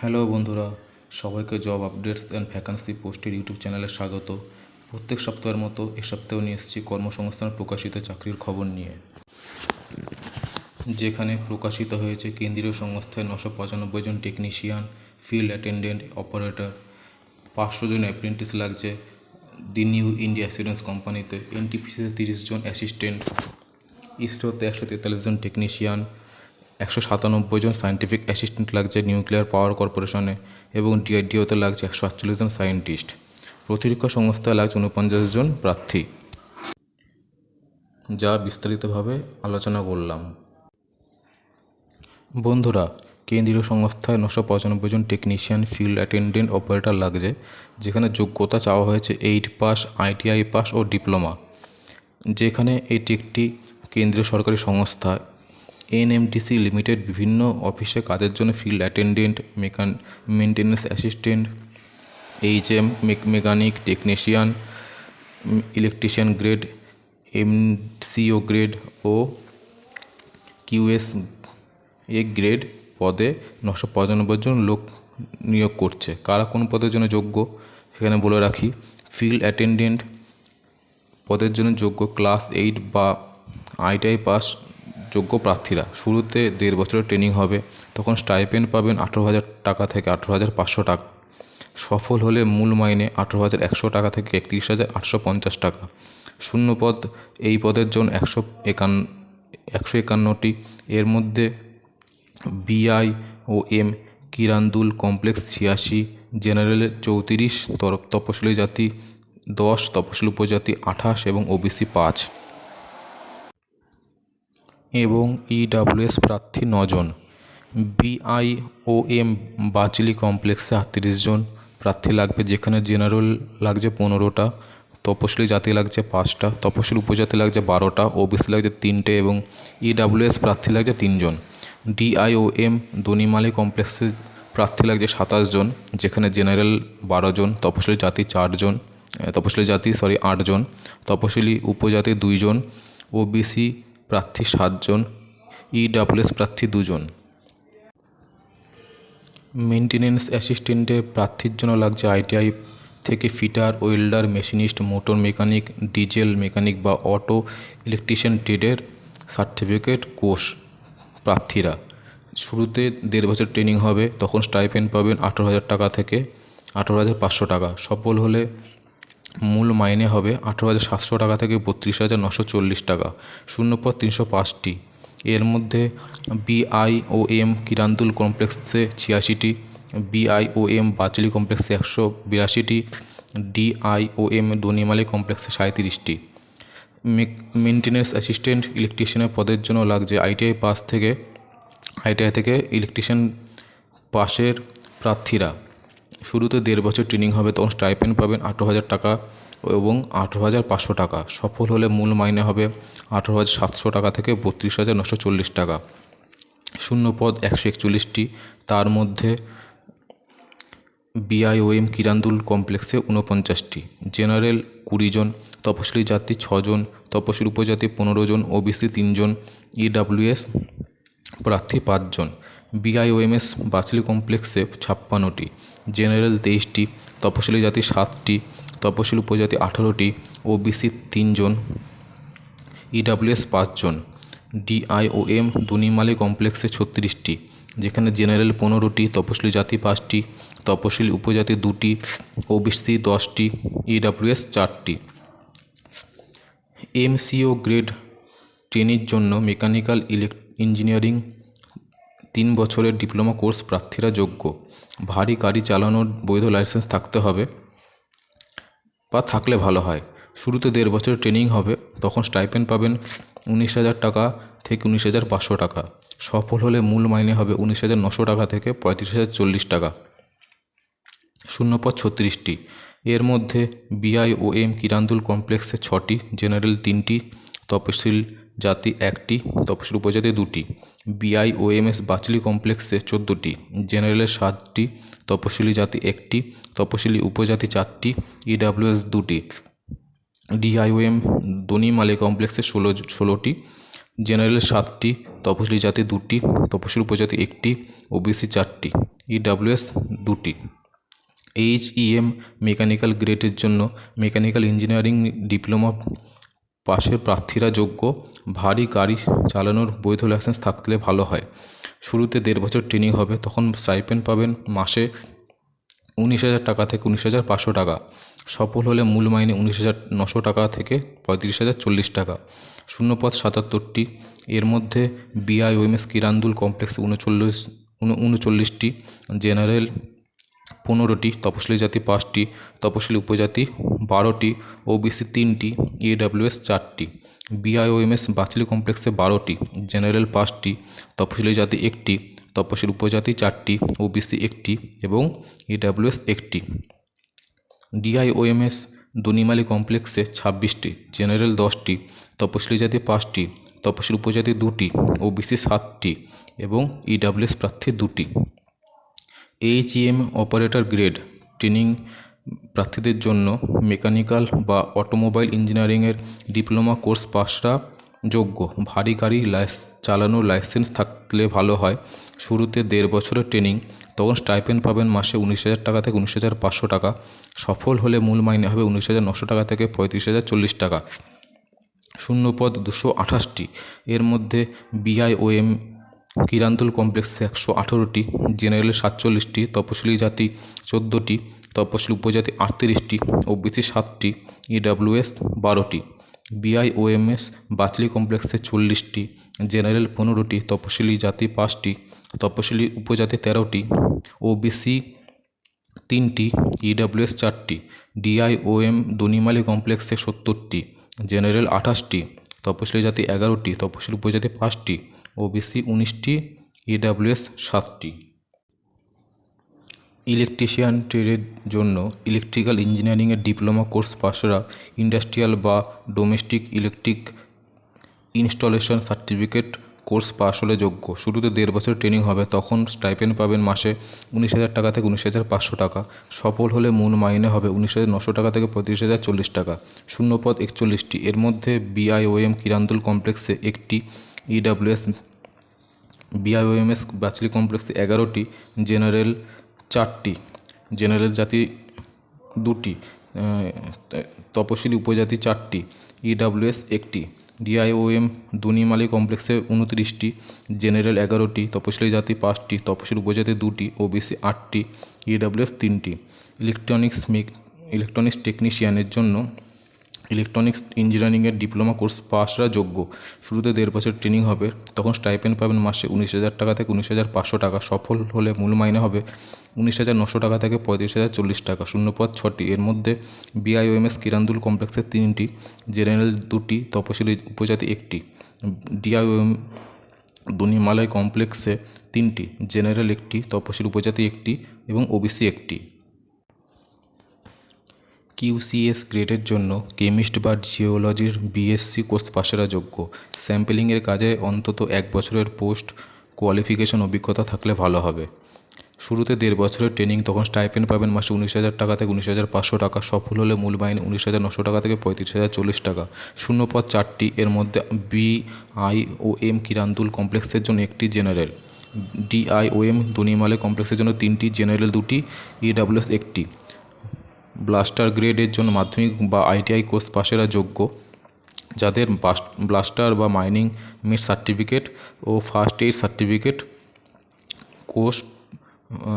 Hello বন্ধুরা, সবাইকে job updates and vacancy পোস্টের ইউটিউব চ্যানেলে স্বাগত। প্রত্যেক সপ্তাহের মতো এ সপ্তাহেও নিয়ে এসেছি কর্মসংস্থান প্রকাশিত চাকরির খবর নিয়ে। যেখানে প্রকাশিত হয়েছে কেন্দ্রীয় সংস্থায় নশো পঁচানব্বই জন টেকনিশিয়ান ফিল্ড অ্যাটেন্ডেন্ট অপারেটর পাঁচশো জন অ্যাপ্রেন্টিস লাগছে দি নিউ ইন্ডিয়া অ্যাসুরেন্স কোম্পানিতে। এনটিপিসিতে তিরিশ জন অ্যাসিস্ট্যান্ট ইসরোতে একশো তেতাল্লিশ জন টেকনিশিয়ান একশো সাতানব্বই জন সায়েন্টিফিক অ্যাসিস্ট্যান্ট লাগছে নিউক্লিয়ার পাওয়ার কর্পোরেশনে এবং ডিআরডিওতে লাগছে একশো আটচল্লিশ জন সায়েন্টিস্ট প্রতিরক্ষা সংস্থায় লাগছে উনপঞ্চাশ জন প্রার্থী। যা বিস্তারিতভাবে আলোচনা করলাম। বন্ধুরা, কেন্দ্রীয় সংস্থায় নশো পঁচানব্বই জন টেকনিশিয়ান ফিল্ড অ্যাটেন্ডেন্ট অপারেটর লাগছে, যেখানে যোগ্যতা চাওয়া হয়েছে এইট পাস আইটিআই পাস ও ডিপ্লোমা যেখানে এটি একটি কেন্দ্রীয় সরকারি সংস্থা এনএমডিসি লিমিটেড বিভিন্ন অফিসে কাজের জন্য field attendant মেকান maintenance assistant HM mechanic technician electrician grade MCO grade O QS A grade পদে নশো পঁচানব্বই জন লোক নিয়োগ করছে। কারা কোন পদের জন্য যোগ্য সেখানে বলে রাখি ফিল্ড অ্যাটেন্ডেন্ট পদের জন্য যোগ্য ক্লাস এইট বা আইটিআই পাস যোগ্য প্রার্থীরা। শুরুতে দেড় বছরের ট্রেনিং হবে, তখন স্টাইপেন্ড পাবেন আঠেরো হাজার টাকা থেকে আঠেরো হাজার পাঁচশো টাকা। সফল হলে মূল মাইনে আঠেরো হাজার একশো টাকা থেকে একত্রিশ হাজার আটশো পঞ্চাশ টাকা। শূন্য পদ, এই পদের জন্য একশো একান্ন একশো একান্নটি। এর মধ্যে বিআই ও এম কিরান্দুল কমপ্লেক্স ছিয়াশি জেনারেলের চৌত্রিশ তপশিলি জাতি দশ, তপশিলি উপজাতি আঠাশ এবং ওবিসি পাঁচ। এবং ইডাব্লিউএস প্রার্থী নজন। বিআই ও এম বাচলি কমপ্লেক্সে আটত্রিশ জন প্রার্থী লাগবে, যেখানে জেনারেল লাগছে পনেরোটা, তপশিলি জাতি লাগছে পাঁচটা, তপশিলি উপজাতি লাগছে বারোটা, ওবিসি লাগছে তিনটে এবং ইডাব্লিউএস প্রার্থী লাগছে তিনজন। ডিআইওএম দনিমালি কমপ্লেক্সে প্রার্থী লাগছে সাতাশ জন, যেখানে জেনারেল বারো জন, তপশিলি জাতি চারজন তপশিলি জাতি সরি আটজন তপশিলি উপজাতি দুইজন ওবিসি প্রার্থী সাতজন ইডাব্লিউএস প্রার্থী দুজন। মেনটেন্যান্স অ্যাসিস্ট্যান্টের প্রার্থীর জন্য লাগছে আইটিআই থেকে fitter, welder, machinist, motor mechanic, diesel mechanic বা অটো ইলেকট্রিশিয়ান ট্রেডের সার্টিফিকেট কোর্স প্রার্থীরা। শুরুতে দেড় বছর ট্রেনিং হবে, তখন স্টাইপেন্ড পাবেন আঠেরো হাজার টাকা থেকে আঠেরো হাজার পাঁচশো টাকা। সফল হলে মূল মাইনে হবে আঠেরো হাজার সাতশো টাকা থেকে বত্রিশ হাজার নশো চল্লিশ টাকা শূন্য পদ তিনশো পাঁচটি। এর মধ্যে বিআই ও এম কিরান্দুল কমপ্লেক্সে ছিয়াশিটি বিআইওএম বাচলি কমপ্লেক্সে একশো বিরাশিটি ডিআইওএম দনিমালি কমপ্লেক্সে সাঁত্রিশটি মেনটেন্যান্স অ্যাসিস্ট্যান্ট ইলেকট্রিশিয়ানের পদের জন্য লাগছে আইটিআই পাস থেকে, আইটিআই থেকে ইলেকট্রিশিয়ান পাশের প্রার্থীরা। শুরুতে দেড় বছর ট্রেনিং হবে, তখন স্টাইপেন্ড পাবেন আঠেরো হাজার টাকা এবং আঠেরো হাজার পাঁচশো টাকা। সফল হলে মূল মাইনে হবে আঠেরো হাজার সাতশো টাকা থেকে বত্রিশ হাজার নশো চল্লিশ টাকা। শূন্য পদ একশো একচল্লিশটি। তার মধ্যে বিআইওএম কিরান্দুল কমপ্লেক্সে ঊনপঞ্চাশটি। জেনারেল কুড়ি জন, তপশিলি জাতি ছজন তপশিলি উপজাতি পনেরো জন ওবিসি তিনজন ইডাব্লিউএস প্রার্থী পাঁচজন বিআইওএমএস বাচলি কমপ্লেক্সে ছাপ্পান্নটি। জেনারেল তেইশটি, তপশিলি জাতি সাতটি, তপশিলি উপজাতি আঠারোটি, ওবিসি তিনজন ইডাব্লিউএস পাঁচজন, ডিআইওএম দুনিমালি কমপ্লেক্সে ছত্রিশটি, যেখানে জেনারেল পনেরোটি, তপশিলি জাতি পাঁচটি, তপশিলি উপজাতি দুটি, ওবিসি দশটি ইডাব্লিউএস চারটি। এমসিও গ্রেড ট্রেনির জন্য মেকানিক্যাল ইলেক, ইঞ্জিনিয়ারিং তিন বছরের ডিপ্লোমা কোর্স প্রার্থীরা যোগ্য। ভারী গাড়ি চালানোর বৈধ লাইসেন্স থাকতে হবে বা থাকলে ভালো হয়। শুরুতে দেড় বছরের ট্রেনিং হবে, তখন স্টাইপেন্ড পাবেন উনিশ হাজার টাকা থেকে উনিশ হাজার পাঁচশো টাকা। সফল হলে মূল মাইনে হবে উনিশ হাজার নশো টাকা থেকে পঁয়ত্রিশ হাজার চল্লিশ টাকা। শূন্যপদ ছত্রিশটি। এর মধ্যে বিআই ও এম কিরান্দুল কমপ্লেক্সে ছটি, জেনারেল তিনটি, তপশিল জাতি একটি, তপশিল উপজাতি দুটি বিআই ও এম এস বাচলি কমপ্লেক্সে চোদ্দোটি, জেনারেলের সাতটি, তপশিলি জাতি একটি, তপশিলি উপজাতি চারটি ইডাব্লিউএস দুটি। ডিআইওএম দনিমালি কমপ্লেক্সে ষোলো, ষোলোটি জেনারেল সাতটি, তপশিলি জাতি দুটি, তপশিলি উপজাতি একটি ওবিসি চারটি ইডাব্লিউএস দুটি। এইচ ইএম মেকানিক্যাল গ্রেডের জন্য মেকানিক্যাল ইঞ্জিনিয়ারিং ডিপ্লোমা পাশের প্রার্থীরা যোগ্য, ভারী গাড়ি চালানোর বৈধ লাইসেন্স থাকলে ভালো হয়। শুরুতে দেড় বছর ট্রেনিং হবে, তখন স্টাইপেন্ড পাবেন মাসে উনিশ হাজার টাকা থেকে উনিশ হাজার পাঁচশো টাকা। সফল হলে মূল মাইনে উনিশ হাজার নশো টাকা থেকে পঁয়ত্রিশ হাজার চল্লিশ টাকা। শূন্যপদ সাতাত্তরটি। এর মধ্যে বিআইওএমএস কিরান্দুল কমপ্লেক্সে উনচল্লিশ, উনচল্লিশটি, জেনারেল পনেরোটি, তপশিলি জাতি পাঁচটি, তপশিলি উপজাতি বারোটি ওবিসি তিনটি ইডাব্লিউএস চারটি। বিআইওএমএস বাচলি কমপ্লেক্সে বারোটি, জেনারেল পাঁচটি, তপশিলি জাতি একটি, তপশিলি উপজাতি চারটি ওবিসি একটি এবং ইডাব্লিউএস একটি। ডিআইওএমএস দনিমালি কমপ্লেক্সে ছাব্বিশটি, জেনারেল দশটি, তপশিলি জাতি পাঁচটি, তপশিলি উপজাতি দুটি ওবিসি সাতটি এবং ইডাব্লিউএস প্রার্থী দুটি। এইচইএম অপারেটর গ্রেড ট্রেনিং প্রার্থীদের জন্য মেকানিক্যাল বা অটোমোবাইল ইঞ্জিনিয়ারিংয়ের ডিপ্লোমা কোর্স পাশরা যোগ্য। ভারী গাড়ি লাইস, চালানোর লাইসেন্স থাকলে ভালো হয়। শুরুতে দেড় বছরের ট্রেনিং, তখন স্টাইপেন্ড পাবেন মাসে উনিশ হাজার টাকা থেকে উনিশ হাজার পাঁচশো টাকা। সফল হলে মূল মাইনে হবে উনিশ হাজার নশো টাকা থেকে পঁয়ত্রিশ হাজার চল্লিশ টাকা। শূন্যপদ দুশো আঠাশটি। এর মধ্যে বিআইওএম কিরান্দুল কমপ্লেক্সে একশো আঠেরোটি, জেনারেল সাতচল্লিশটি, তপশিলি জাতি চোদ্দোটি, তপশিলি উপজাতি আটত্রিশটি ওবিসি সাতটি ইডাব্লিউএস বারোটি। বিআইওএমএস বাচলি কমপ্লেক্সে চল্লিশটি, জেনারেল পনেরোটি, তপশিলি জাতি পাঁচটি, তপশিলি উপজাতি তেরোটি ওবিসি তিনটি ইডাব্লিউএস চারটি। ডিআইওএম দনিমালি কমপ্লেক্সে সত্তরটি, জেনারেল আঠাশটি, তপশিলি জাতি এগারোটি, তপশিলি উপজাতি পাঁচটি ওবিসি উনিশটি ইডাব্লিউএস সাতটি। ইলেকট্রিশিয়ান ট্রেডের জন্য ইলেকট্রিক্যাল ইঞ্জিনিয়ারিংয়ের ডিপ্লোমা কোর্স পাশরা ইন্ডাস্ট্রিয়াল বা domestic electric installation certificate course pass হলে যোগ্য। শুরুতে দেড় বছর ট্রেনিং হবে, তখন স্টাইপেন্ড পাবেন মাসে উনিশ হাজার টাকা থেকে উনিশ হাজার পাঁচশো টাকা। সফল হলে মূল মাইনে হবে উনিশ হাজার নশো টাকা থেকে পঁয়ত্রিশ হাজার চল্লিশ টাকা। শূন্যপদ একচল্লিশটি। এর মধ্যে বিআইওএম কিরান্দুল কমপ্লেক্সে একটি ইডাব্লিউএস বিআইওএমএস বাচলি কমপ্লেক্সে এগারোটি জেনারেল চারটি। জেনারেল জাতি দুটি তপশিলি উপজাতি চারটি ইডাব্লিউএস একটি ডিআইওএম দুনিমালি কমপ্লেক্সে উনত্রিশটি জেনারেল এগারোটি, তপশিলি জাতি পাঁচটি, তপশিলি উপজাতি দুটি ওবিসি আটটি ইডাব্লিউএস তিনটি। ইলেকট্রনিক্স মেক ইলেকট্রনিক্স টেকনিশিয়ানের জন্য ইলেকট্রনিক্স ইঞ্জিনিয়ারিংয়ের ডিপ্লোমা কোর্স পাশরা যোগ্য। শুরুতে দেড় বছর ট্রেনিং হবে, তখন স্টাইপেন্ড পাবেন মাসে উনিশ হাজার টাকা থেকে উনিশ হাজার পাঁচশো টাকা। সফল হলে মূল মাইনে হবে উনিশ হাজার নশো টাকা থেকে পঁয়ত্রিশ হাজার চল্লিশ টাকা। শূন্যপদ ছটি, এর মধ্যে বিআইওএমএস কিরান্দুল কমপ্লেক্সের তিনটি, জেনারেল দুটি, তপশিলি উপজাতি একটি। ডিআইওএম দনিমালয় কমপ্লেক্সে তিনটি, জেনারেল একটি, তপশিল উপজাতি একটি এবং ওবিসি একটি। কিউসিএস গ্রেডের জন্য কেমিস্ট বা জিওলজির বিএসসি কোর্স পাশেরা যোগ্য। স্যাম্পলিংয়ের কাজে অন্তত এক বছরের পোস্ট কোয়ালিফিকেশন অভিজ্ঞতা থাকলে ভালো হবে। শুরুতে দেড় বছরের ট্রেনিং, তখন স্টাইপেন্ড পাবেন মাসে উনিশ হাজার টাকা থেকে উনিশ হাজার পাঁচশো টাকা। সফল হলে মূল মাইনে উনিশ হাজার নশো টাকা থেকে পঁয়ত্রিশ হাজার চল্লিশ টাকা। শূন্য শূন্যপদ চারটি, এর মধ্যে B I O M Kirandul কমপ্লেক্সের জন্য একটি জেনারেল। ডিআইওএম দনিমালে কমপ্লেক্সের জন্য তিনটি, জেনারেল দুটি ইডাব্লিউএস একটি। ব্লাস্টার গ্রেডের জন্য মাধ্যমিক বা আইটিআই কোর্স পাশেরা যোগ্য। যাদের ব্লাস্টার বা মাইনিং মিট সার্টিফিকেট ও first aid certificate course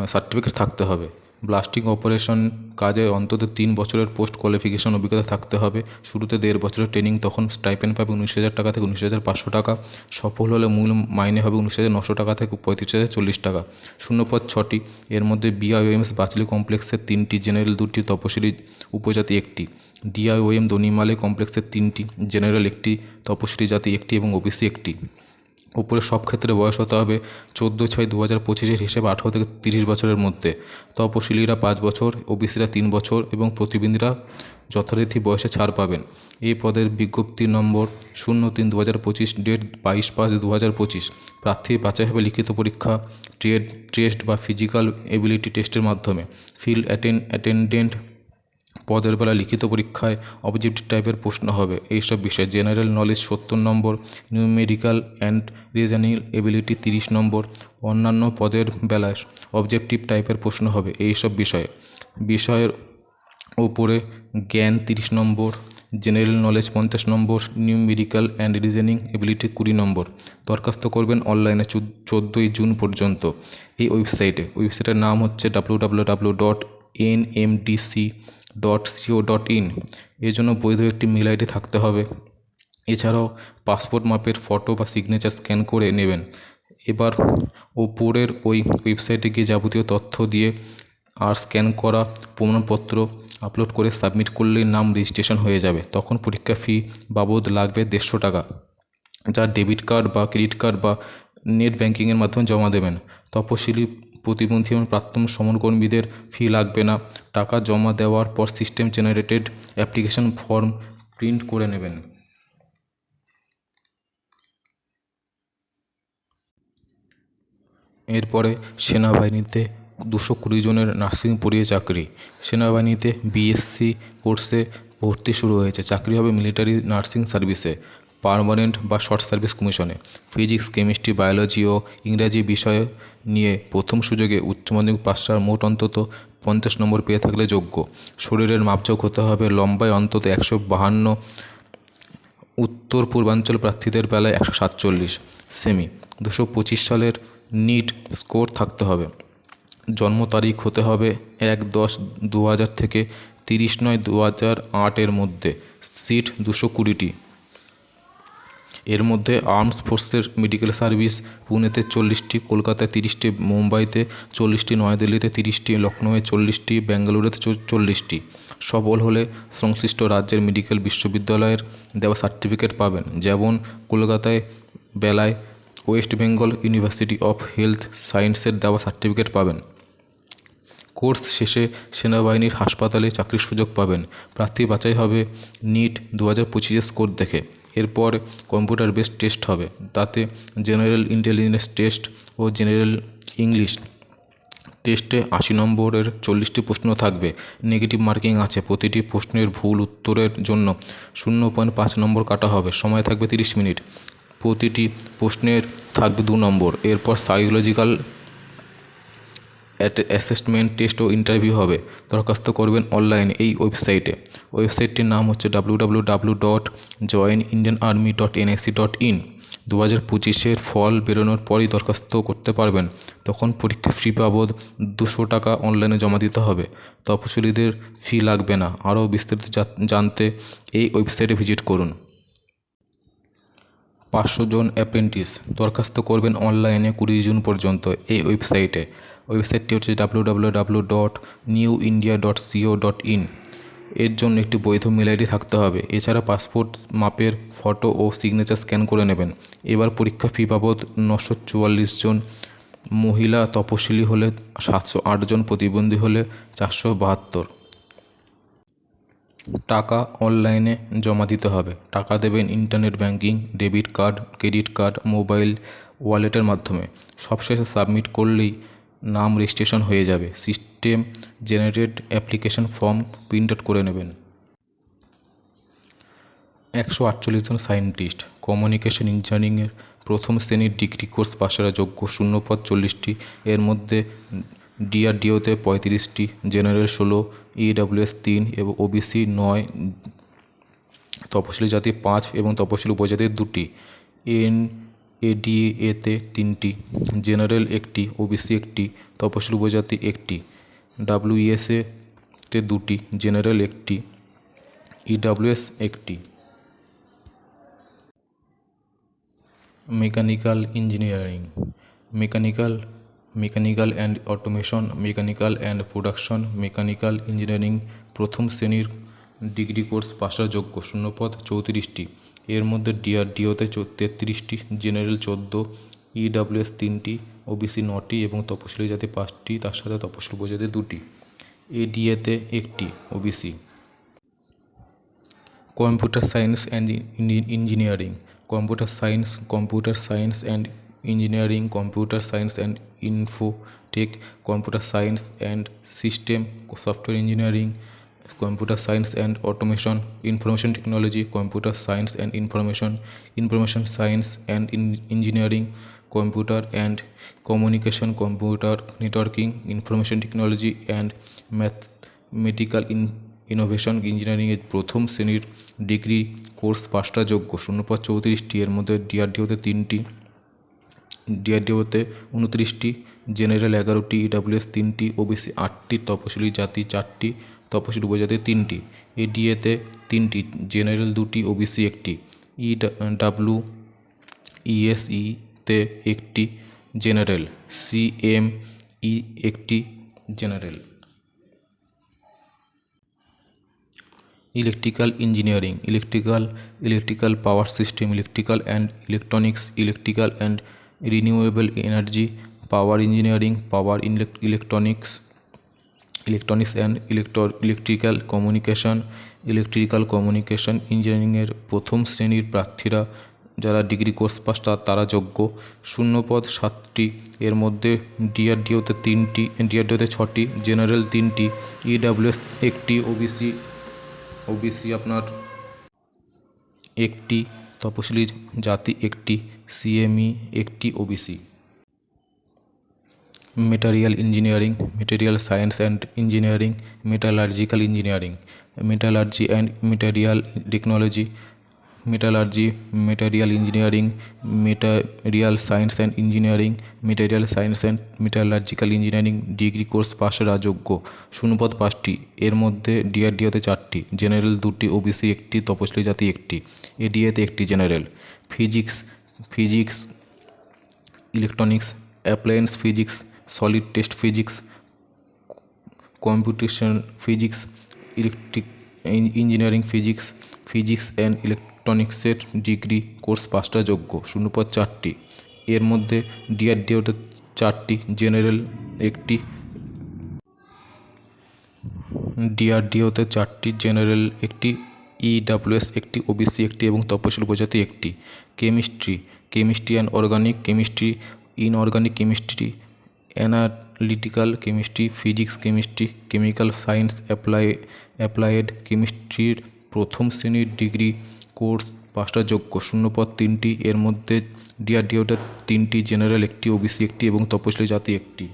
certificate থাকতে হবে। ব্লাস্টিং অপারেশন কাজে অন্তত তিন বছরের পোস্ট কোয়ালিফিকেশন অভিজ্ঞতা থাকতে হবে। শুরুতে দেড় বছরের ট্রেনিং তখন স্টাইপেন্ড পাবে উনিশ হাজার টাকা থেকে উনিশ হাজার পাঁচশো টাকা। সফল হলে মূল মাইনে হবে উনিশ হাজার নশো টাকা থেকে পঁয়ত্রিশ হাজার চল্লিশ টাকা। শূন্যপদ ছটি, এর মধ্যে বিআইওএমএস বাচলি কমপ্লেক্সের তিনটি জেনারেল দুটি, তপশিলি উপজাতি একটি। ডিআইওএম দনিমালে কমপ্লেক্সের তিনটি জেনারেল একটি, তপশিলি জাতি একটি এবং ওবিসি একটি। উপরে সব ক্ষেত্রে বয়স হতে হবে চোদ্দ ছয় দু হাজার পঁচিশের হিসেবে আঠারো থেকে তিরিশ বছরের মধ্যে। তপশিলিরা পাঁচ বছর, ওবিসিরা তিন বছর এবং প্রতিবন্ধীরা যথারীতি বয়সে ছাড় পাবেন। এই পদের বিজ্ঞপ্তি নম্বর শূন্য তিন দু হাজার পঁচিশ, ডেট বাইশ পাঁচ দু হাজার পঁচিশ। প্রার্থী বাছাই হবে লিখিত পরীক্ষা ট্রেড টেস্ট বা ফিজিক্যাল এবিলিটি টেস্টের মাধ্যমে। ফিল্ড অ্যাটেন্ডেন্ট পদের বেলা লিখিত পরীক্ষায় অবজেক্টিভ টাইপের প্রশ্ন হবে। এইসব বিষয় জেনারেল নলেজ সত্তর number numerical and reasoning ability তিরিশ নম্বর, অন্যান্য পদের বেলায় অবজেক্টিভ টাইপের প্রশ্ন হবে। এইসব বিষয়ে, বিষয়ের ওপরে জ্ঞান তিরিশ নম্বর জেনারেল নলেজ পঞ্চাশ number numerical and reasoning ability কুড়ি নম্বর। দরখাস্ত করবেন অনলাইনে চোদ্দোই জুন পর্যন্ত। এই ওয়েবসাইটে ওয়েবসাইটের নাম হচ্ছে W dot N M DC dot C O dot in জন্য বৈধ একটি মেল আইডি থাকতে হবে। এছাড়াও পাসপোর্ট মাপের ফটো বা সিগনেচার স্ক্যান করে নেবেন। এবার ওপরের ওই ওয়েবসাইটে গিয়ে যাবতীয় তথ্য দিয়ে আর স্ক্যান করা প্রমাণপত্র আপলোড করে সাবমিট করলে নাম রেজিস্ট্রেশন হয়ে যাবে। তখন পরীক্ষা ফি বাবদ লাগবে দেড়শো টাকা। যা ডেবিট কার্ড বা ক্রেডিট কার্ড বা নেট ব্যাঙ্কিংয়ের মাধ্যমে জমা দেবেন। তপশিলি প্রতিবন্ধী এবং প্রাক্তন সমরকর্মীদের ফি লাগবে না। টাকা জমা দেওয়ার পর system generated application form print করে নেবেন। এরপরে সেনাবাহিনীতে দুশো কুড়ি জনের নার্সিং পড়িয়ে চাকরি। সেনাবাহিনীতে বিএসসি কোর্সে ভর্তি শুরু হয়েছে। চাকরি হবে মিলিটারি নার্সিং সার্ভিসে পার্মানেন্ট বা শর্ট সার্ভিস কমিশনে। ফিজিক্স, কেমিস্ট্রি, বায়োলজি ও ইংরাজি বিষয় নিয়ে প্রথম সুযোগে উচ্চ মাধ্যমিক পাশটার মোট অন্তত পঞ্চাশ নম্বর পেয়ে থাকলে যোগ্য। শরীরের মাপযোগ হতে হবে লম্বায় অন্তত একশো বাহান্ন উত্তর পূর্বাঞ্চল প্রার্থীদের বেলায় একশো সাতচল্লিশ। সেমি, দুশো পঁচিশ সালের নিট স্কোর থাকতে হবে। জন্ম তারিখ হতে হবে এক দশ দু থেকে তিরিশ নয় দু হাজার আটের মধ্যে। সিট দুশো কুড়িটি। এর মধ্যে আর্মস ফোর্সের মেডিকেল সার্ভিস, পুনেতে চল্লিশটি, কলকাতায় তিরিশটি, মুম্বাইতে চল্লিশটি, নয়াদিল্লিতে তিরিশটি লখনৌয়ে চল্লিশটি বেঙ্গালুরুতে চল্লিশটি। সবল হলে সংশ্লিষ্ট রাজ্যের মেডিকেল বিশ্ববিদ্যালয়ের দেওয়া সার্টিফিকেট পাবেন। যেমন কলকাতায় বেলায় West Bengal University of Health সায়েন্সের দেওয়া সার্টিফিকেট পাবেন। কোর্স শেষে সেনাবাহিনীর হাসপাতালে চাকরির সুযোগ পাবেন। প্রার্থী বাছাই হবে নিট দু হাজার পঁচিশের স্কোর দেখে। এরপর কম্পিউটার বেসড টেস্ট হবে। তাতে জেনারেল ইন্টেলিজেন্স টেস্ট ও জেনারেল ইংলিশ টেস্টে আশি নম্বরের চল্লিশটি প্রশ্ন থাকবে। নেগেটিভ মার্কিং আছে। প্রতিটি প্রশ্নের ভুল উত্তরের জন্য শূন্য পয়েন্ট পাঁচ নম্বর কাটা হবে। সময় থাকবে তিরিশ মিনিট। প্রতিটি প্রশ্নের থাকবে দু নম্বর। এরপর সাইকোলজিক্যাল অ্যাসেসমেন্ট টেস্ট ও ইন্টারভিউ হবে। দরখাস্ত করবেন অনলাইনে এই ওয়েবসাইটে ওয়েবসাইটটির নাম হচ্ছে W W dot join Indian army dot dot in দু হাজার পঁচিশের ফল বেরোনোর পরই দরখাস্ত করতে পারবেন। তখন পরীক্ষা ফি বাবদ দুশো টাকা অনলাইনে জমা দিতে হবে। তপশিলীদের ফি লাগবে না। আরও বিস্তারিত জানতে এই ওয়েবসাইটে ভিজিট করুন। পাঁচশো জন অ্যাপ্রেন্টিস দরখাস্ত করবেন অনলাইনে কুড়ি জুন পর্যন্ত এই ওয়েবসাইটে ওয়েবসাইটটি হচ্ছে W W W dot new India dot CO dot in এর জন্য একটি বৈধ মেল আইডি থাকতে হবে। এছাড়া পাসপোর্ট মাপের ফটো ও সিগনেচার স্ক্যান করে নেবেন। এবার পরীক্ষা ফি বাবদ নশো চুয়াল্লিশ জন মহিলা তপশিলি হলে সাতশো আট জন প্রতিবন্ধী হলে চারশো বাহাত্তর। টাকা অনলাইনে জমা দিতে হবে। টাকা দেবেন internet banking, debit card, credit card, mobile ওয়ালেটের মাধ্যমে। সবশেষে সাবমিট করলেই নাম রেজিস্ট্রেশন হয়ে যাবে। System generated application form print out করে নেবেন। একশো আটচল্লিশ জন সায়েন্টিস্ট কমিউনিকেশন ইঞ্জিনিয়ারিংয়ের প্রথম শ্রেণির ডিগ্রি কোর্স পাশেরা যোগ্য শূন্যপদ চল্লিশটি। এর মধ্যে ডিআরডিওতে পঁয়ত্রিশটি জেনারেল ষোলো ইডাব্লিউএস তিন এবং ওবিসি নয়, তপশিলি জাতি পাঁচ এবং তপশিলি উপজাতির দুটি। এন এডিএতে তিনটি, জেনারেল একটি, ওবিসি একটি, তপশিলি উপজাতি একটি ডাব্লিউএসএ তে দুটি, জেনারেল একটি, ইডাব্লিউএস একটি। Mechanical engineering, mechanical mechanical and automation, mechanical and production, mechanical engineering প্রথম শ্রেণির ডিগ্রি কোর্স পাশের যোগ্য, শূন্যপদ চৌত্রিশটি। এর মধ্যে ডিআরডিওতে তেত্রিশটি জেনারেল চোদ্দ ইডাব্লিউএস তিনটি ওবিসি নটি এবং তপশিলি জাতি পাঁচটি, তার সাথে তপশিলি উপজাতি দুটি। এডিএতে একটি OBC computer science and engineering. Computer science computer science and engineering, computer science and infotech, computer science and system, software engineering computer science and automation information technology computer science and information information science and engineering computer and communication computer networking information technology and mathematical in innovation ইঞ্জিনিয়ারিংয়ের প্রথম শ্রেণির degree course পাঁচটা যোগ্য। শূন্যপদ চৌত্রিশটি, এর মধ্যে ডিআরডিওতে তিনটি ডিআরডিওতে উনত্রিশটি জেনারেল এগারোটি ইডাব্লিউএস তিনটি ওবিসি আটটি, তপশিলি জাতি চারটি তপশিলি উপজাতি তিনটি। এডিএতে তিনটি, জেনারেল দুটি, ওবিসি একটি। ই ডাব্লু ইএসইতে একটি জেনারেল সিএম ই একটি general. Electrical engineering, electrical electrical power system, electrical and electronics, electrical and renewable energy, power engineering, power electronics electronics and electro electrical communication electrical communication ইঞ্জিনিয়ারিংয়ের প্রথম শ্রেণির প্রার্থীরা যারা degree course pass তারা যোগ্য। শূন্যপদ সাতটি। এর মধ্যে ডিআরডিওতে তিনটি ডিআরডিওতে ছটি জেনারেল তিনটি ইডাব্লিউএস একটি ওবিসি ওবিসি আপনার একটি, তপশিলি জাতি একটি সিএমই একটি OBC material engineering material science and engineering metallurgical engineering metallurgy and material technology metallurgy material engineering material science and engineering material science and metallurgical engineering degree course পাশের যোগ্য শূন্যপদ পাঁচটি। এর মধ্যে ডিআরডিওতে চারটি। জেনারেল দুটি ওবিসি একটি তপশিলি জাতি একটি। এডিএতে একটি general physics physics electronics appliance physics solid test physics computation physics electric engineering physics physics and ইলেকট্রনিক্সের ডিগ্রি কোর্স পাঁচটা যোগ্য, শূন্যপদ চারটি। এর মধ্যে ডিআরডিওতে চারটি জেনারেল একটি ডিআরডিওতে চারটি জেনারেল একটি ইডাব্লিউএস একটি ওবিসি একটি এবং তপশিল উপজাতি একটি। Chemistry chemistry and organic chemistry inorganic chemistry analytical chemistry physics chemistry chemical science apply applied কেমিস্ট্রির প্রথম শ্রেণির ডিগ্রি কোর্স পাঁচটা যোগ্য শূন্যপদ তিনটি, এর মধ্যে ডিআরডিওটা তিনটি জেনারেল একটি ওবিসি একটি এবং তপশিলি জাতি একটি।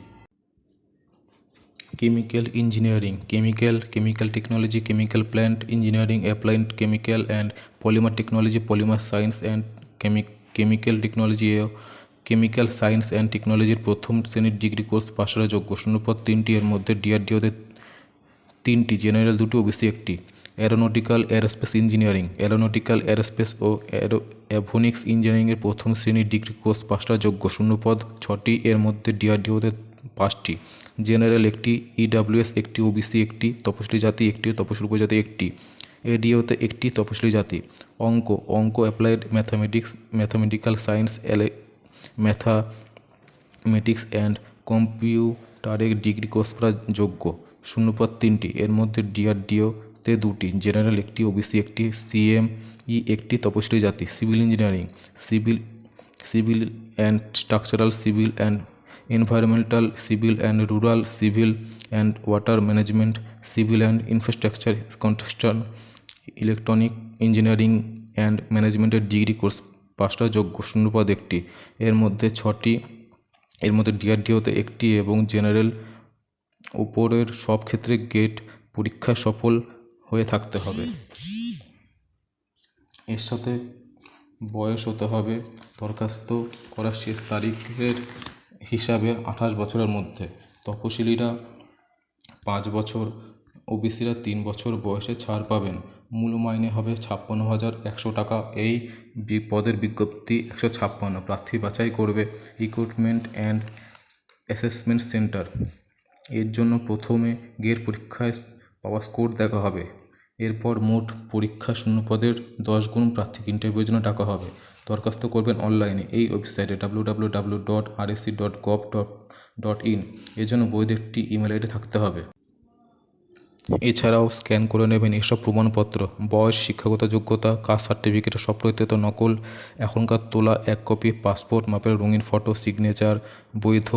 Chemical engineering chemical chemical technology chemical plant engineering applied chemical and polymer technology polymer science and chemic chemical technology এও এও সায়েন্স অ্যান্ড টেকনোলজির প্রথম শ্রেণির ডিগ্রি কোর্স পাশের যোগ্য। শূন্যপদ তিনটি, এর মধ্যে ডিআরডিওতে তিনটি, জেনারেল দুটি, ওবিসি একটি। Aeronautical aerospace engineering. Aeronautical aerospace ও অ্যারো অ্যাভোনিক্স ইঞ্জিনিয়ারিংয়ের প্রথম শ্রেণির ডিগ্রি কোর্স পাঁচটা যোগ্য। শূন্যপদ ছটি, এর মধ্যে ডিআরডিওতে পাঁচটি। জেনারেল একটি ইডাব্লিউএস একটি, ওবিসি একটি, তপশিলি জাতি একটি, তপশিলি উপজাতি একটি। এডিওতে একটি, তপশিলি জাতি। অঙ্ক অঙ্ক applied mathematics, mathematical science mathematics and কম্পিউটারে ডিগ্রি কোর্স করা যোগ্য। শূন্যপদ তিনটি। এর মধ্যে ডিআরডিওতে দুটি। জেনারেল একটি ওবিসি একটি সিএম ই একটি, তপশিলি জাতি civil engineering civil civil and structural civil and environmental civil and rural civil and water management civil and infrastructure construction electronic engineering and ম্যানেজমেন্টের ডিগ্রি কোর্স পাঁচটা যোগ্য শূন্যপদ একটি। এর মধ্যে ছটি, এর মধ্যে ডিআরডিওতে একটি এবং জেনারেল উপরের সব ক্ষেত্রে গেট পরীক্ষা সফল হয়ে থাকতে হবে। এর সাথে বয়স হতে হবে দরখাস্ত করার শেষ তারিখের হিসাবে আঠাশ বছরের মধ্যে। তপশিলিরা পাঁচ বছর, ওবিসিরা তিন বছর বয়সে ছাড় পাবেন। মূল মাইনে হবে ছাপ্পান্ন হাজার একশো টাকা। এই পদের বিজ্ঞপ্তি একশো ছাপ্পান্ন। প্রার্থী বাছাই করবে রিক্রুটমেন্ট অ্যান্ড অ্যাসেসমেন্ট সেন্টার এর জন্য প্রথমে গেট পরীক্ষায় পাওয়া স্কোর দেখা হবে। এরপর মোট পরীক্ষা শূন্য পদের দশ গুণ প্রার্থীকে ইন্টারভিউর জন্য ডাকা হবে। দরখাস্ত করবেন অনলাইনে এই ওয়েবসাইটে W W W dot R AC dot gov dot dot in এর জন্য বৈধ একটি ইমেল আইডি থাকতে হবে। এছাড়াও স্ক্যান করে নেবেন এসব প্রমাণপত্র, বয়স, শিক্ষাগত যোগ্যতা, কাস্ট সার্টিফিকেটের সপ্রত্যত নকল। এখনকার তোলা এক কপি পাসপোর্ট মাপের রঙিন ফটো সিগনেচার বৈধ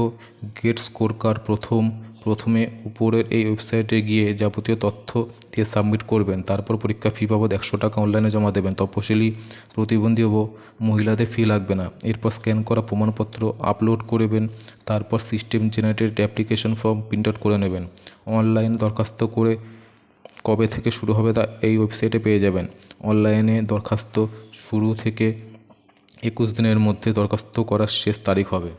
গেট স্কোর কার্ড প্রথম। প্রথমে উপরের এই ওয়েবসাইটে গিয়ে যাবতীয় তথ্য দিয়ে সাবমিট করবেন। তারপর পরীক্ষা ফি বাবদ একশো টাকা অনলাইনে জমা দেবেন। তপশিলি প্রতিবন্ধী ও মহিলাদের ফি লাগবে না। এরপর স্ক্যান করা প্রমাণপত্র আপলোড করবেন তারপর system generated application form print out করে নেবেন। অনলাইন দরখাস্ত করে কবে থেকে শুরু হবে তা এই ওয়েবসাইটে পেয়ে যাবেন। অনলাইনে দরখাস্ত শুরু থেকে একুশ দিনের মধ্যে দরখাস্ত করার শেষ তারিখ হবে।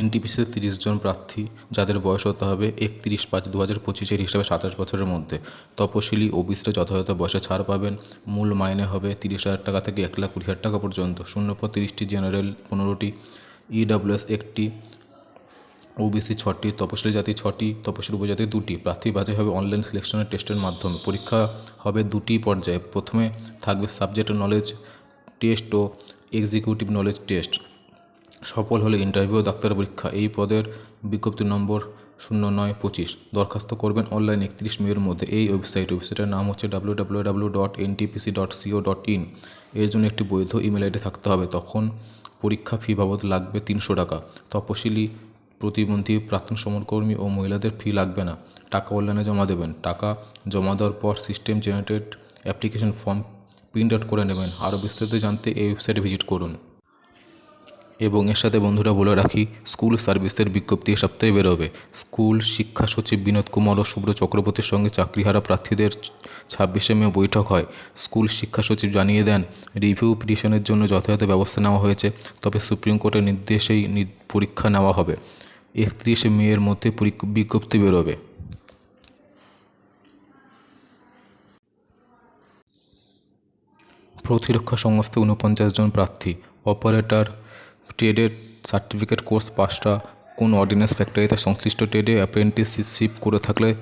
এনটিপিসিতে তিরিশ জন প্রার্থী, যাদের বয়স হতে হবে একত্রিশ পাঁচ দু হাজার পঁচিশের হিসাবে সাতাশ বছরের মধ্যে। তপশিলি ওবিসিরা যথাযথ বয়সে ছাড় পাবেন। মূল মাইনে হবে তিরিশ হাজার টাকা থেকে এক লাখ কুড়ি হাজার টাকা পর্যন্ত। শূন্য পর তিরিশটি জেনারেল পনেরোটি। ইডাব্লিউএস একটি। ওবিসি ছটি। তপশিলি জাতি ছটি। তপশিলি উপজাতি দুটি। প্রার্থী বাছাই হবে অনলাইন সিলেকশনের টেস্টের মাধ্যমে। পরীক্ষা হবে দুটি পর্যায়ে। প্রথমে থাকবে সাবজেক্ট নলেজ টেস্ট ও এক্সিকিউটিভ নলেজ টেস্ট সফল হলে ইন্টারভিউ ডাক্তার পরীক্ষা। এই পদের বিজ্ঞপ্তি নম্বর শূন্য নয় পঁচিশ। দরখাস্ত করবেন অনলাইন একত্রিশ মেয়ের মধ্যে। এই ওয়েবসাইট ওয়েবসাইটের নাম হচ্ছে W W W dot NTPC dot CO dot in এর জন্য একটি বৈধ ইমেল আইডি থাকতে হবে। তখন পরীক্ষা ফি বাবদ লাগবে তিনশো টাকা। তপশিলি প্রতিবন্ধী, প্রাক্তন সমরকর্মী ও মহিলাদের ফি লাগবে না। টাকা অনলাইনে জমা দেবেন। টাকা জমা দেওয়ার পর system generated application form print out করে নেবেন। আরও বিস্তারিত জানতে এই ওয়েবসাইটে ভিজিট করুন। এবং এর সাথে বন্ধুরা বলে রাখি, স্কুল সার্ভিসের বিজ্ঞপ্তি এ সপ্তাহে বেরোবে। স্কুল শিক্ষা সচিব বিনোদ কুমার ও শুভ্র চক্রবর্তীর সঙ্গে চাকরিহারা প্রার্থীদের ছাব্বিশে মে বৈঠক হয়। স্কুল শিক্ষা সচিব জানিয়ে দেন, রিভিউ পিটিশনের জন্য যথাযথ ব্যবস্থা নেওয়া হয়েছে, তবে সুপ্রিম কোর্টের নির্দেশেই পরীক্ষা নেওয়া হবে। একত্রিশে মে এর মধ্যে বিজ্ঞপ্তি বেরোবে। প্রতিরক্ষা সংস্থা উনপঞ্চাশ জন প্রার্থী, অপারেটর ট্রেডের সার্টিফিকেট কোর্স পাসটা কোন অর্ডিন্যান্স ফ্যাক্টরিতে সংশ্লিষ্ট ট্রেডে অ্যাপ্রেন্টিসশিপ করে থাকলে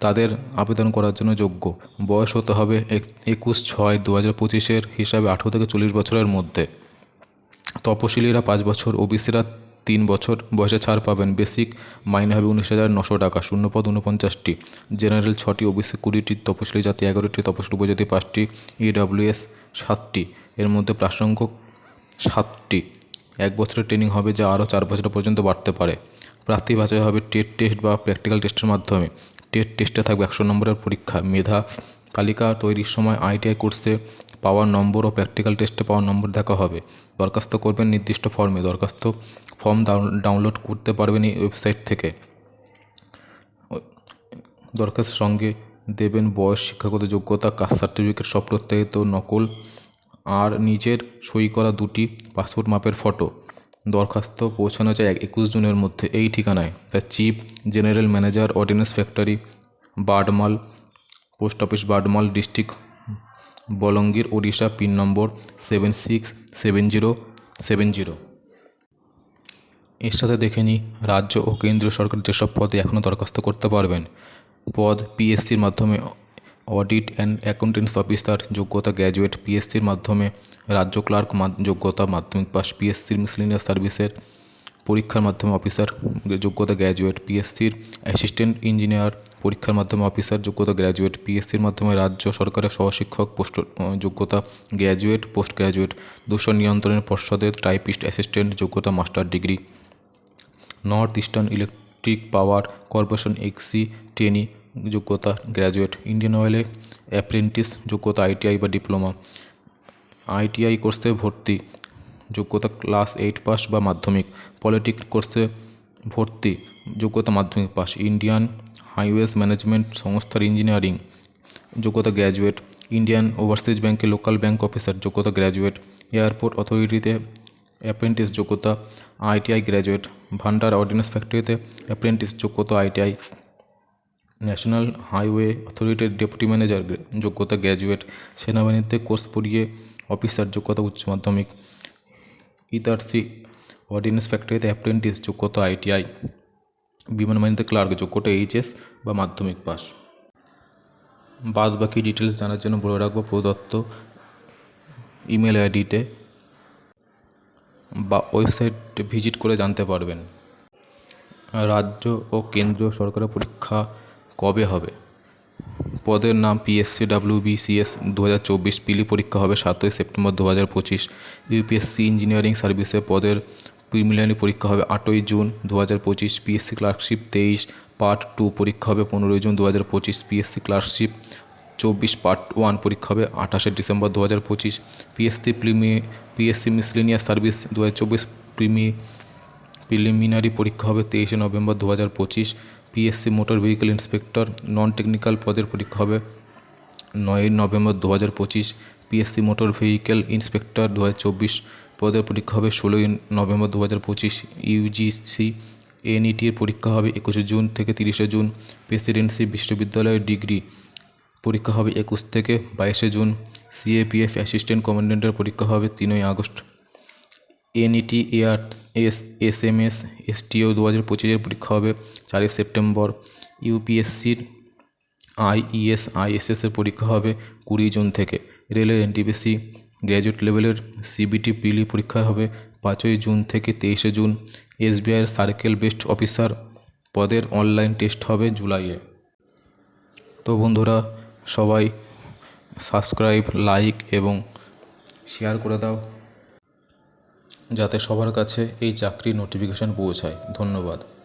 তাদের আবেদন করার জন্য যোগ্য। বয়স হতে হবে এক- একুশ ছয় দু হাজার পঁচিশের হিসাবে আঠেরো থেকে চল্লিশ বছরের মধ্যে। তপশিলীরা পাঁচ বছর, ওবিসিরা তিন বছর বয়সে ছাড় পাবেন। বেসিক মাইনে হবে উনিশ হাজার নশো টাকা, শূন্যপদ উনপঞ্চাশটি জেনারেল ছটি, ওবিসি কুড়িটি, তপশিলি জাতি এগারোটি, তপশিলি উপজাতি পাঁচটি ইডাব্লিউএস সাতটি। এর মধ্যে প্রাসঙ্গিক সাতটি। এক বছরের ট্রেনিং হবে যা আরও চার বছর পর্যন্ত বাড়তে পারে। প্রার্থী বাছাই হবে টেট টেস্ট বা প্র্যাকটিক্যাল টেস্টের মাধ্যমে। টেট টেস্টে থাকবে একশো নম্বরের পরীক্ষা। মেধা, তালিকা তৈরির সময় আইটিআই কোর্সে পাওয়ার নম্বর ও প্র্যাকটিক্যাল টেস্টে পাওয়ার নম্বর দেখা হবে। দরখাস্ত করবেন নির্দিষ্ট ফর্মে দরখাস্ত ফর্ম ডাউনলোড করতে পারবেন এই ওয়েবসাইট থেকে। দরখাস্তের সঙ্গে দেবেন বয়স, শিক্ষাগত যোগ্যতা, কাস্ট সার্টিফিকেট সব প্রত্যায়িত, নকল আর নিজের সই করা দুটি পাসপোর্ট মাপের ফটো। দরখাস্ত পৌঁছানো যায় একুশ জুনের মধ্যে এই ঠিকানায়। The chief general manager, ordnance factory, Badmal, post office Badmal district, Bolangir, Odisha, PIN number seven six seven zero seven zero. এর সাথে দেখে নিই, রাজ্য ও কেন্দ্রীয় সরকার যেসব পদে এখনও দরখাস্ত করতে পারবেন, পদ পিএসসির মাধ্যমে অডিট অ্যান্ড অ্যাকাউন্টেন্টস অফিসার, যোগ্যতা গ্র্যাজুয়েট, পিএসসির মাধ্যমে, রাজ্য ক্লার্ক যোগ্যতা মাধ্যমিক পাস পিএসসির মিসলিনিয়াস সার্ভিসের পরীক্ষার মাধ্যমে অফিসার যোগ্যতা গ্র্যাজুয়েট, পিএসসির অ্যাসিস্ট্যান্ট ইঞ্জিনিয়ার, পরীক্ষার মাধ্যমে অফিসার, যোগ্যতা গ্র্যাজুয়েট, পিএসসির মাধ্যমে রাজ্য সরকারের সহশিক্ষক, পোস্ট যোগ্যতা গ্র্যাজুয়েট, পোস্ট গ্র্যাজুয়েট, দূষণ নিয়ন্ত্রণের পর্ষদের টাইপিস্ট অ্যাসিস্ট্যান্ট, যোগ্যতা master degree. North eastern electric power corporation, এক্সি trainee যোগ্যতা গ্র্যাজুয়েট ইন্ডিয়ান অয়েলে অ্যাপ্রেন্টিস যোগ্যতা আইটিআই বা ডিপ্লোমা আইটিআই কোর্সে ভর্তি, যোগ্যতা ক্লাস এইট পাস বা মাধ্যমিক. পলিটিক কোর্সে ভর্তি, যোগ্যতা মাধ্যমিক পাস ইন্ডিয়ান হাইওয়েজ ম্যানেজমেন্ট সংস্থার ইঞ্জিনিয়ারিং যোগ্যতা গ্র্যাজুয়েট ইন্ডিয়ান ওভারসিজ ব্যাংকে লোকাল ব্যাংক অফিসার যোগ্যতা গ্র্যাজুয়েট এয়ারপোর্ট অথরিটিতে অ্যাপ্রেন্টিস যোগ্যতা আইটিআই গ্র্যাজুয়েট ভান্ডার অর্ডিন্যান্স ফ্যাক্টরিতে অ্যাপ্রেন্টিস যোগ্যতা আইটিআই ন্যাশনাল হাইওয়ে অথরিটির ডেপুটি ম্যানেজার যোগ্যতা গ্র্যাজুয়েট সেনাবাহিনীতে কোর্স পড়িয়ে অফিসার যোগ্যতা উচ্চ মাধ্যমিক। ইতারসি অর্ডিন্যান্স ফ্যাক্টরিতে অ্যাপ্রেন্টিস যোগ্যতা আইটিআই। বিমান বাহিনীতে ক্লার্ক যোগ্যতা এইচএস বা মাধ্যমিক পাস। বাদ বাকি ডিটেলস জানার জন্য বলে রাখব প্রদত্ত ইমেল আইডিতে বা ওয়েবসাইট ভিজিট করে জানতে পারবেন। রাজ্য ও কেন্দ্রীয় সরকারের পরীক্ষা কবে হবে? পদের নাম পিএসসি ডাব্লিউ বিসিএস দু হাজার চব্বিশ পিলি পরীক্ষা হবে সাতই সেপ্টেম্বর দু হাজার পঁচিশ। ইউপিএসসি ইঞ্জিনিয়ারিং সার্ভিসে পদের প্রিলিমিনারি পরীক্ষা হবে আটই জুন দু হাজার পঁচিশ। পিএসসি ক্লার্কশিপ তেইশ পার্ট টু পরীক্ষা হবে পনেরোই জুন দু হাজার পঁচিশ। পিএসসি ক্লার্কশিপ চব্বিশ পার্ট ওয়ান পরীক্ষা হবে আঠাশে ডিসেম্বর দু হাজার পঁচিশ। পিএসসি প্রিমি পিএসসি মিসলেনিয়াস সার্ভিস দু হাজার চব্বিশ প্রিমি প্রিলিমিনারি পরীক্ষা হবে তেইশে নভেম্বর দু হাজার পঁচিশ। PSC motor vehicle inspector non technical পদের পরীক্ষা হবে নয়ই নভেম্বর দু হাজার পঁচিশ। পিএসসি মোটর ভেহিকেল ইন্সপেক্টর দু হাজার চব্বিশ পদের পরীক্ষা হবে ষোলোই নভেম্বর দু হাজার পঁচিশ। ইউজিসি এনইটির পরীক্ষা হবে একুশে জুন থেকে তিরিশে জুন। প্রেসিডেন্সি বিশ্ববিদ্যালয়ের ডিগ্রি পরীক্ষা হবে একুশ থেকে বাইশে জুন। সিএপিএফ অ্যাসিস্ট্যান্ট কমান্ডেন্টের পরীক্ষা হবে তিনই August. NET air S S M S STO দু হাজার পঁচিশের পরীক্ষা হবে চারই সেপ্টেম্বর। ইউপিএসসির আইইএস আইএসএস এর পরীক্ষা হবে কুড়ি জুন থেকে। রেলের এনটিপিসি গ্র্যাজুয়েট লেভেলের সিবিটি প্রিলি পরীক্ষা হবে পাঁচই জুন থেকে তেইশে জুন। এসবিআইয়ের সার্কেল বেস্ট অফিসার পদের অনলাইন টেস্ট হবে জুলাইয়ে তো বন্ধুরা, সবাই সাবস্ক্রাইব লাইক এবং শেয়ার করে দাও। যাতে সবার কাছে এই চাকরির নোটিফিকেশান পৌঁছায়। ধন্যবাদ।